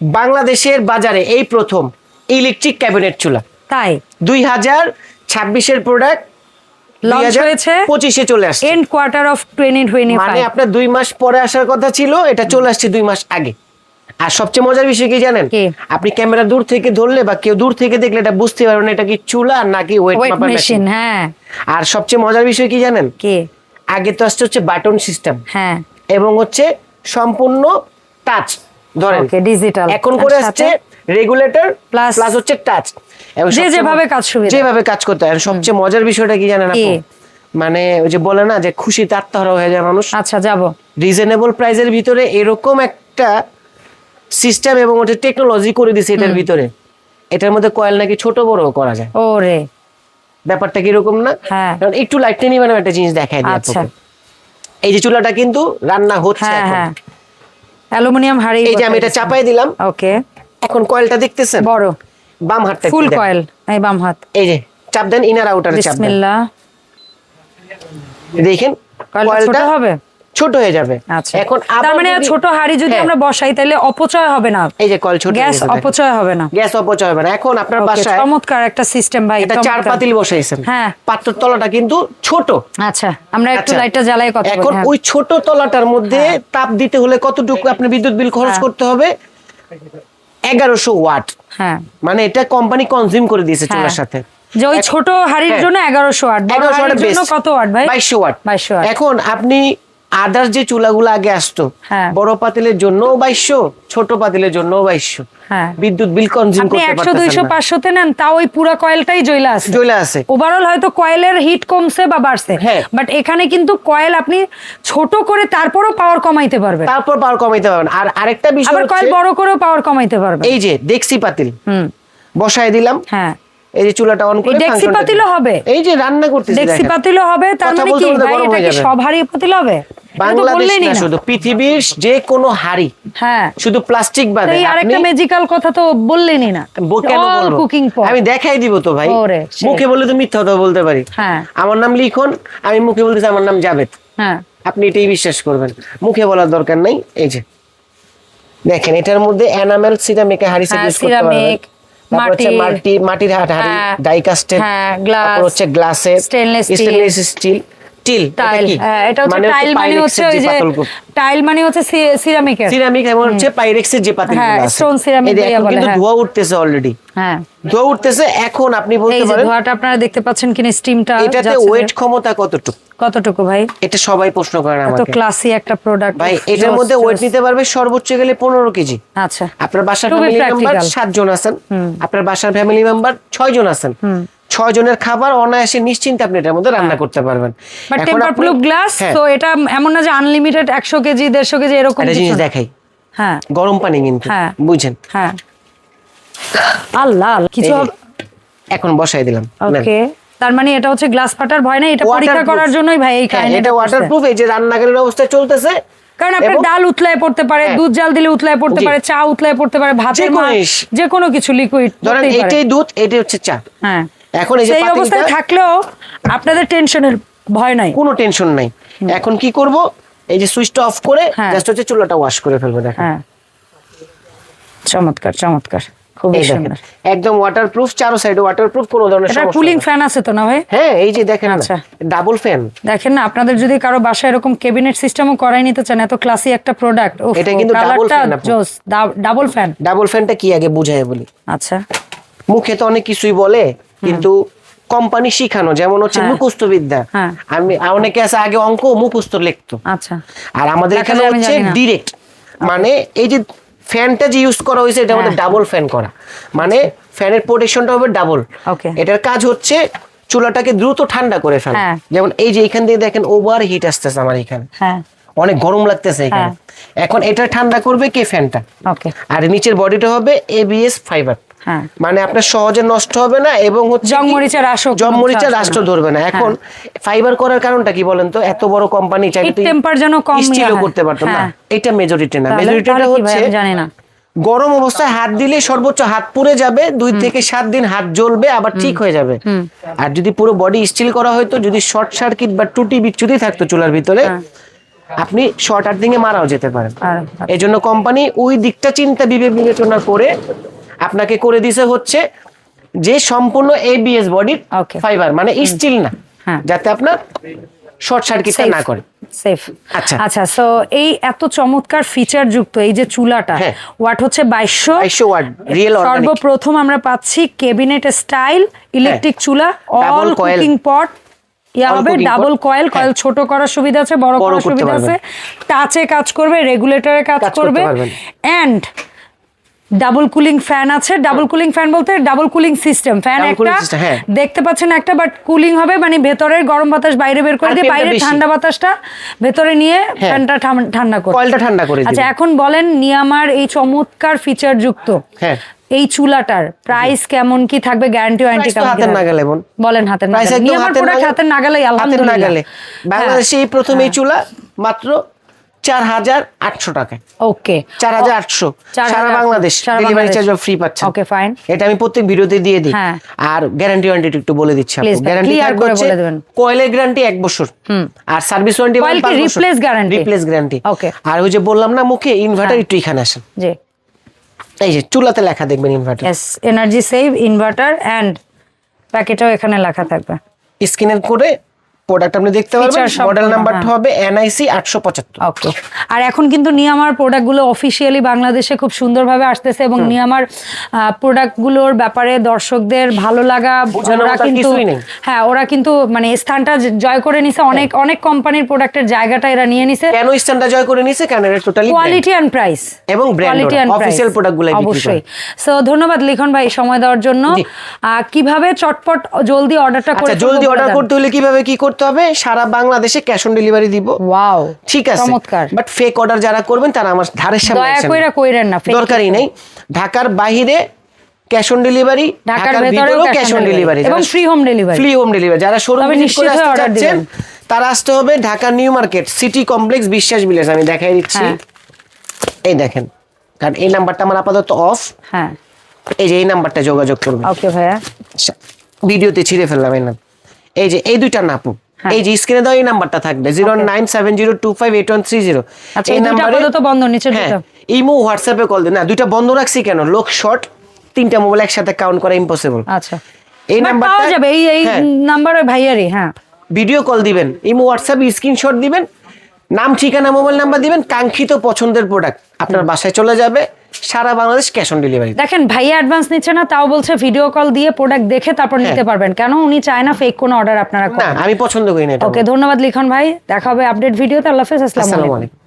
বাংলাদেশের বাজারে এই প্রথম ইলেকট্রিক ক্যাবিনেট চুলা। তাই? দুই হাজার ছাব্বিশের প্রোডাক্ট লঞ্চ হয়েছে পঁচিশে চলে আসছে। And quarter of twenty twenty মানে আপনার দুই মাস পরে আসার কথা ছিল এটা চলে আসছে দুই মাস আগে। আর সবচেয়ে মজার বিষয় কি জানেন? আপনি ক্যামেরা দূর থেকে ধরলে বা কেউ দূর থেকে দেখলে এটা বুঝতে পারবেন এটা কি চুলা নাকি ওয়েট ওয়েট মাপার মেশিন মেশিন হ্যাঁ। আর সবচেয়ে মজার বিষয় কি জানেন? কি? আগে তো আসছে হচ্ছে বাটন সিস্টেম হ্যাঁ। এবং হচ্ছে সম্পূর্ণ টাচ ধরেন ডিজিটাল এখন করে আসছে রেগুলেটর Plus- প্লাস হচ্ছে টাচ যে যেভাবে কাজ সুবিধা। যেভাবে কাজ করতে হয়। সবচেয়ে মজার বিষয়টা কি জানেন আপু? কি? মানে ওই যে বলে না যে খুশিতে আত্মহারা হয়ে যায় মানুষ। আচ্ছা যাব। রিজনেবল প্রাইসের ভিতরে এরকম একটা সিস্টেম এবং ওটা টেকনোলজি করে দিছে এটার ভিতরে। এটার মধ্যে কয়েল নাকি ছোট বড় করা যায়। ওরে। ব্যাপারটা কীরকম না? হ্যাঁ। কারণ একটু লাইটটা নিয়ে মানে একটা জিনিস দেখাই দিই আচ্ছা। এই যে চুলাটা কিন্তু রান্না হচ্ছে হ্যাঁ এখন। অ্যালুমিনিয়াম হাড়ি এই যে আমি এটা চাপাই দিলাম। ওকে। এখন কয়েলটা দেখতেছেন? বড়। বাম হাতটা ফুল কয়েল এই বাম হাত। এই যে চাপ দেন ইনার আউটার চাপ বিসমিল্লাহ। দেখেন কয়েলটা ছোট কয়েলটা হবে? ছোট হয়ে যাবে। আচ্ছা। এখন তার মানে ছোট হাড়ি যদি হ্যাঁ, আমরা বসাই তাহলে অপচয় হবে না। এই যে কয়েল ছোট গ্যাস অপচয় হবে না। গ্যাস অপচয় হবে না। এখন আপনার বাসায় চমৎকার একটা সিস্টেম ভাই এটা চার পাতিল বসাইছেন। হ্যাঁ। পাত্রের তলাটা কিন্তু ছোট। আচ্ছা আমরা একটু আচ্ছা। লাইটটা জ্বালাই কথা এখন হ্যাঁ। ওই ছোট তলাটার মধ্যে তাপ দিতে হলে কতটুকু আপনি বিদ্যুৎ বিল খরচ হ্যাঁ। করতে হবে? এগারোশো ওয়াট। হ্যাঁ। মানে এটা কোম্পানি কনজিউম করে দিয়েছে চুলার হ্যাঁ। সাথে। যে ওই ছোট হাড়ির হ্যাঁ। জন্য এগারোশো ওয়াট বড় এগারোশো হাড়ির জন্য কত ওয়াট ভাই? বাইশশো ওয়াট। বাইশশো ওয়াট। এখন আপনি আদার যে চুলাগুলো আগে আসতো হ্যাঁ। বড় পাতিলের জন্য বাইশশো ছোট পাতিলের জন্য বাইশশো। হ্যাঁ। বিদ্যুৎ বিল কনজিউম করতে পারতেছেন না। পাঁচশোতে নেন তাও ওই পুরো কয়েলটাই জ্বলে আসে। জ্বলে আছে ওভারঅল হয়তো কয়েলের হিট কমছে বা বাড়ছে। হ্যাঁ। বাট এখানে কিন্তু কয়েল আপনি ছোট করে তারপরও পাওয়ার কমাইতে পারবেন। তারপর পাওয়ার কমাইতে পারবেন। আর আরেকটা বিষয় আবার কয়েল বড় করেও পাওয়ার কমাইতে পারবেন। এই যে ডেক্সি পাতিল। হুম। বসায় দিলাম। হ্যাঁ। এই যে চুলাটা অন করে ডেক্সি পাতিলও হবে? এই যে রান্না করতেছি ডেক্সি। পাতিলও হবে তার মানে কি? ভাই এটা কি। সব হাড়ি পাতিল হবে? তো বাংলাদেশ না না। শুধু পৃথিবীর যে কোনো হাড়ি হ্যাঁ। শুধু প্লাস্টিক বাদে। এই আরেকটা আপনি ম্যাজিক্যাল কথা তো বললেনই না। কেন বলব? আমি দেখাই দিব তো ভাই। মুখে বললে তো মিথ্যা কথা বলতে পারি। হ্যাঁ। আমার নাম লিখুন আমি মুখে বলতেছি আমার নাম জাবেদ হ্যাঁ। আপনি এটাই বিশ্বাস করবেন। মুখে বলার দরকার নাই এই যে। দেখেন এটার মধ্যে এনামেল সিরামিক হাড়ি সেট করতে পারবেন। ceramic, মাটির। মাটি। মাটির হাড়ি তারপর হচ্ছে গ্লাসের স্টেনলেস স্টিল টিল টাইল হ্যাঁ এটা হচ্ছে টাইল মানে হচ্ছে ওই যে টাইল মানে হচ্ছে সিরামিকের সিরামিক এবং হচ্ছে পাইরেক্সের যে পাতিল হ্যাঁ, stone ceramic দিয়ে এখন বলে, কিন্তু হ্যাঁ। ধোয়া উঠতেছে অলরেডি হ্যাঁ। ধোয়া উঠতেছে এখন আপনি বলতে পারেন ধোঁয়াটা আপনারা দেখতে পাচ্ছেন কিনা স্টিমটা এটাতে ওয়েট ক্ষমতা কতটুকু? কতটুকু ভাই? এটা সবাই প্রশ্ন করেন এত আমাকে। ক্লাসি একটা প্রোডাক্ট ভাই এটার মধ্যে ওয়েট নিতে পারবে সর্বোচ্চ গেলে পনেরো কেজি। আচ্ছা। আপনার বাসার ফ্যামিলি মেম্বার practical. সাত জন আছেন। আপনার বাসার ফ্যামিলি মেম্বার ছয় জন আছেন ছয় জনের খাবার অনায়াসে নিশ্চিন্তে আপনি এটার মধ্যে রান্না করতে পারবেন। বাট টেম্পার প্রুফ গ্লাস হ্যাঁ, তো এটা এমন না যে আনলিমিটেড একশো কেজি দেড়শো কেজি এরকম একটা জিনিস দেখাই। হ্যাঁ। গরম পানি কিন্তু হ্যাঁ। বুঝছেন? হ্যাঁ। আল্লাহ কিছু এখন বসাই দিলাম ওকে তার মানে এটা হচ্ছে গ্লাস ফাটার ভয় না এটা পরীক্ষা করার জন্যই ভাই এই হ্যাঁ, কাহিনীটা এটা ওয়াটারপ্রুফ এই যে রান্নাঘরের অবস্থায় চলতেছে। কারণ আপনার ডাল উতলায় পড়তে পারে হ্যাঁ। দুধ জাল দিলে উতলায় পড়তে পারে চা উতলায় পড়তে পারে ভাতের যে কোনো কিছু লিকুইড ধরেন এটাই দুধ এটাই হচ্ছে চা। হ্যাঁ। এখন এই যে সেই অবস্থায় থাকলেও আপনাদের টেনশনের ভয় নাই। কোনো টেনশন নাই। এখন কি করব? এই যে সুইচটা অফ করে হ্যাঁ। জাস্ট হচ্ছে চুলাটা ওয়াশ করে ফেলব দেখেন। হ্যাঁ। চমৎকার চমৎকার। খুবই সুন্দর। একদম ওয়াটারপ্রুফ চারো সাইডে ওয়াটারপ্রুফ কোনো ধরনের সমস্যা কুলিং ফ্যান আছে তো না ভাই? হ্যাঁ এই যে দেখেন আচ্ছা। ডাবল ফ্যান দেখেন না আপনাদের যদি কারও বাসায় এরকম ক্যাবিনেট সিস্টেমও করাই নিতে চান এত ক্লাসি একটা প্রোডাক্ট এটা কিন্তু fan আপু। জোস ডাবল ফ্যান ডাবল ফ্যানটা কি আগে বুঝাই বলি। আচ্ছা। মুখে তো অনেক কিছুই বলে কিন্তু কোম্পানি শিখানো যেমন হচ্ছে হ্যাঁ। মুখস্থ বিদ্যা হ্যাঁ। আমি অনেকে আছে আগে অঙ্ক মুখস্থ লিখতো। আচ্ছা। আর আমাদের এখানে হচ্ছে ডিরেক্ট মানে এই যে ফ্যানটা যে ইউজ করা হয়েছে এটা আমাদের। ডাবল ফ্যান করা। মানে ফ্যানের প্রোটেকশনটা হবে ডাবল এটার কাজ হচ্ছে চুলাটাকে দ্রুত ঠান্ডা করে ফেলা। হ্যাঁ। যেমন এই যে এখান দিয়ে দেখেন ওভার হিট আসতেছে আমার এখানে। অনেক গরম লাগতেছে এখানে। এখন এটা ঠান্ডা করবে কে ফ্যানটা আর নিচের বডিটা হবে এবিএস ফাইবার মানে আপনার সহজে নষ্ট হবে না এবং হচ্ছে রাষ্ট্র না। ধরবে না। এখন ফাইবার করার কারণটা কি বলেন তো? এত বড় কোম্পানি যেন কম স্টিলও করতে পারতো না। হ্যাঁ। এটা মেজরিটি না। মেজরিটিটা? হচ্ছে জানি না। গরম অবস্থায় হাত দিলে সর্বোচ্চ হাত পুড়ে যাবে দুই থেকে সাত দিন হাত জ্বলবে আবার ঠিক হয়ে যাবে। আর যদি পুরো বডি স্টিল করা হয়তো যদি শর্ট সার্কিট বা টুটি বিচ্যুতি থাকতো চুলার ভিতরে হ্যাঁ। আপনি শর্ট আর্থিং এ মারাও যেতে পারেন। এই জন্য কোম্পানি ওই দিকটা চিন্তা বিবেচনা করে আপনাকে করে দিছে হচ্ছে যে সম্পূর্ণ এবিএস বডির. ফাইবার মানে স্টিল না। হ্যাঁ। যাতে আপনার শর্ট সার্কিটটা না করে। সেফ আচ্ছা। আচ্ছা সো এই এত চমৎকার ফিচার যুক্ত এই যে চুলাটা হ্যাঁ। ওয়াট হচ্ছে বাইশশো 2200 watt, real সর্বপ্রথম আমরা পাচ্ছি স্টাইল ইলেকট্রিক চুলা অল। কুকিং পট ইয়া হবে ডাবল কয়েল কয়েল ছোট করার সুবিধা আছে বড় করার সুবিধা আছে। টাচে কাজ করবে রেগুলেটরে কাজ করবে। এন্ড ডাবল কুলিং ফ্যান আছে। ডাবল কুলিং ফ্যান বলতে ডাবল কুলিং সিস্টেম ফ্যান একটা হ্যাঁ। দেখতে পাচ্ছেন একটা বাট কুলিং হবে মানে ভেতরের গরম বাতাস বাইরে বের করে দিয়ে বাইরে ঠান্ডা বাতাসটা ভেতরে নিয়ে হ্যাঁ। ফ্যানটা ঠান্ডা করে। কয়েলটা ঠান্ডা করে আচ্ছা এখন বলেন নিয়ামার এই চমৎকার ফিচার যুক্ত। হ্যাঁ। এই চুলাটার প্রাইস কেমন কি থাকবে? গ্যারান্টি ওয়ারেন্টি কেমন হাতের? নাগালে বলেন হাতের নাগালে। নিয়ামার প্রোডাক্ট নাগালে- হাতের নাগালে। আলহামদুলিল্লাহ বাংলাদেশে এই প্রথম এই চুলা মাত্র চার হাজার আটশো টাকায় ওকে। চার হাজার আটশো। 4,800 সারা বাংলাদেশ সারা ডেলিভারি চার্জ ফ্রি পাচ্ছেন Okay, fine. এটা আমি প্রত্যেক ভিডিওতে দিয়ে দিই। হ্যাঁ। আর গ্যারান্টি ওয়ারেন্টি একটু বলে দিচ্ছি গ্যারান্টি হচ্ছে কয়েলের এক বছর। আর service warranty replace guarantee Okay. আর ওই যে বললাম না মুখে ইনভার্টার একটু এখানে আসেন। জি। এই যে চুলাতে লেখা দেখবেন ইনভার্টার এনার্জি সেভ ইনভার্টার প্যাকেটও এখানে লেখা থাকবে। স্ক্রিনের করে প্রোডাক্ট আপনি দেখতে পারবেন মডেল নাম্বারটা হ্যাঁ। হবে এনআইসি আটশো পঁচাত্তর। ওকে আর এখন কিন্তু নিয়ামার প্রোডাক্টগুলো অফিসিয়ালি বাংলাদেশে খুব সুন্দরভাবে আসতেছে এবং নিয়ামার প্রোডাক্টগুলোর ব্যাপারে দর্শকদের ভালো লাগা ওরা কিন্তু হ্যাঁ ওরা কিন্তু মানে স্থানটা জয় করে নিছে অনেক অনেক কোম্পানির প্রোডাক্টের জায়গাটা এরা নিয়ে নিছে। কেন স্ট্যান্ডার্ড জয় করে নিছে? কেন এটা টোটালি কোয়ালিটি অ্যান্ড প্রাইস এবং কোয়ালিটি গুলাই বিক্রি করে। অবশ্যই সো ধন্যবাদ লিখন ভাই সময় দেওয়ার জন্য। কীভাবে চটপট জলদি অর্ডারটা করে আচ্ছা জলদি অর্ডার করতে হলে কীভাবে কি করতে হবে সারা বাংলাদেশে ক্যাশ অন ডেলিভারি দিব। ওয়াও ঠিক আছে। চমৎকার। বাট ফেক অর্ডার যারা করবেন তারা আমার ধারের সামনে দয়া না। কইরা কইরেন না, দরকারই নাই। ঢাকার বাইরে ক্যাশ অন ডেলিভারি ঢাকার ভিতরেও ক্যাশ অন ডেলিভারি এবং free home delivery free home delivery যারা শোরুম ভিজিট করে আসতে চাচ্ছেন। তারা আসতে হবে Dhaka new market city complex Biswas বিলেস আমি দেখাই দিচ্ছি। হ্যাঁ। এই দেখেন কারণ এই নাম্বারটা আমার আপাতত অফ হ্যাঁ। এই যে এই নাম্বারটা যোগাযোগ করবেন। ওকে ভাইয়া। ভিডিওতে ছিঁড়ে ফেললাম এই নাম এই যে এই দুইটা নাপু। এই যে স্ক্রিনে দেওয়া এই নাম্বারটা থাকবে zero nine seven zero two five eight one three zero. আচ্ছা, এই দুইটা আপাতত বন্ধ, নিচের হ্যাঁ ইমো হোয়াটসঅ্যাপে কল দিন। না দুইটা বন্ধ রাখছি কেন? লোক শর্ট তিনটা মোবাইল একসাথে কাউন্ট করা ইম্পসিবল আচ্ছা। এই নাম্বারটা যাবে এই এই হ্যাঁ, নাম্বারে ভাইয়ারই হ্যাঁ। ভিডিও কল দিবেন ইমো হোয়াটসঅ্যাপে স্ক্রিনশট দিবেন নাম ঠিকানা মোবাইল নাম্বার দিবেন কাঙ্ক্ষিত পছন্দের প্রোডাক্ট আপনার বাসায় চলে যাবে সারা বাংলাদেশ ক্যাশ অন ডেলিভারি দেখেন ভাইয়া অ্যাডভান্স নিচ্ছে না তাও বলছে ভিডিও কল দিয়ে প্রোডাক্ট দেখে তারপর নিতে পারবেন। কেন? উনি চায় না ফেক কোনো অর্ডার আপনারা হ্যাঁ। করেন। আমি পছন্দ করি না ওকে ধন্যবাদ লিখন ভাই। দেখা হবে আপডেট ভিডিওতে আল্লাহ হাফেজ আসসালামু আলাইকুম।